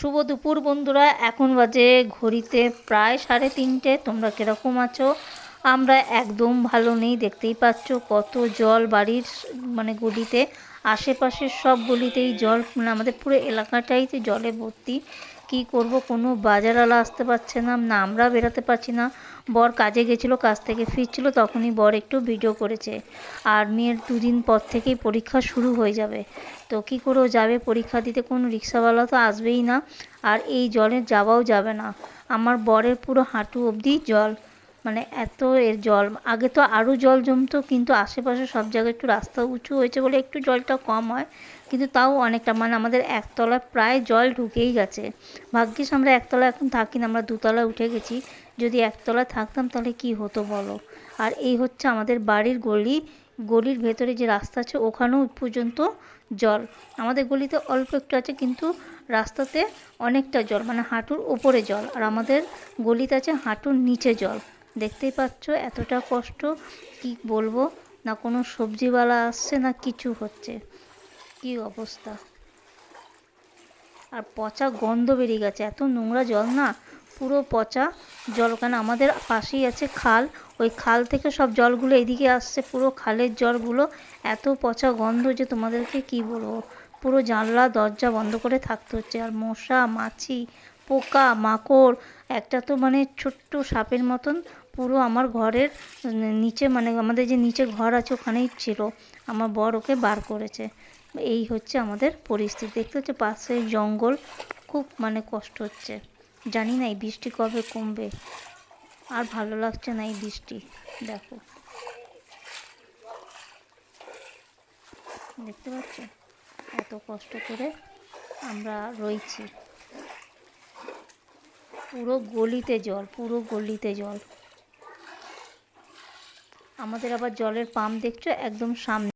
শুভ দুপুর বন্ধুরা, এখন বাজে ঘড়িতে প্রায় সাড়ে তিনটে। তোমরা কীরকম আছো? আমরা একদম ভালো নেই, দেখতেই পাচ্ছ কত জল বাড়ির মানে গলিতে আশেপাশের সব গলিতেই জল মানে আমাদের পুরো এলাকাটাই তো জলে ভর্তি। কি করব? কোনো বাজারওয়ালা আসতে পারছে না না আমরা বেরোতে পারছি না। বর কাজে গেছিল, কাজ থেকে ফিরছিল, তখনই বর একটু ভিডিও করেছে। আর মেয়ের দুদিন পর থেকেই পরীক্ষা শুরু হয়ে যাবে। তো কী করে ও যাবে? পরীক্ষা দিতে কোনো রিক্সাওয়ালা তো আসবেই না। আর এই জলে যাওয়াও যাবে না। আমার বরের পুরো হাঁটু অবধি জল। মানে এত এর জল, আগে তো আরও জল জমতো, কিন্তু আশেপাশে সব জায়গায় একটু রাস্তা উঁচু হয়েছে বলে একটু জলটা কম হয়, কিন্তু তাও অনেকটা মানে আমাদের একতলা প্রায় জল ঢুকেই গেছে। ভাগ্যিস আমরা একতলা এখন থাকি না, আমরা দুতলা উঠে গেছি, যদি একতলা থাকতাম তাহলে কি হতো বলো? আর এই হচ্ছে আমাদের বাড়ির গলি, গলির ভেতরে যে রাস্তা আছে ওখানেও পর্যন্ত জল। আমাদের গলিতে অল্প একটু আছে, কিন্তু রাস্তাতে অনেকটা জল মানে হাঁটুর ওপরে জল, আর আমাদের গলিতে আছে হাঁটুর নিচে জল। দেখতেই পাচ্ছ এতটা কষ্ট, কি বলব? না কোনো সবজিওয়ালা আসছে না কিছু হচ্ছে। কি অবস্থা? আর পচা গন্ধ বেরিয়ে গেছে, এত নোংরা জল না? পুরো পচা জল, কেন আমাদের পাশেই আছে খাল, ওই খাল থেকে সব জলগুলো এদিকে আসছে, পুরো খালের জলগুলো, এত পচা গন্ধ যে তোমাদেরকে কি বলব? পুরো জানলা, দরজা বন্ধ করে থাকতে হচ্ছে। আর মশা, মাছি পোকা, মাকড়, একটা তো মানে ছোট্ট সাপের মতন পুরো আমার ঘরের নিচে মানে আমাদের যে নিচে ঘর আছে ওখানেই ছিল। আমার বর ওকে বার করেছে। এই হচ্ছে আমাদের পরিস্থিতি। দেখতে হচ্ছে পাশে জঙ্গল খুব মানে কষ্ট হচ্ছে। জানি না এই বৃষ্টি কবে কমবে। আর ভালো লাগছে না এই বৃষ্টি। দেখো। দেখতে পাচ্ছ? এত কষ্ট করে আমরা রয়েছি। পুরো গলিতে জল পুরো গলিতে জল। আমাদের আবার জলের পাম্প দেখছ? একদম সামনে।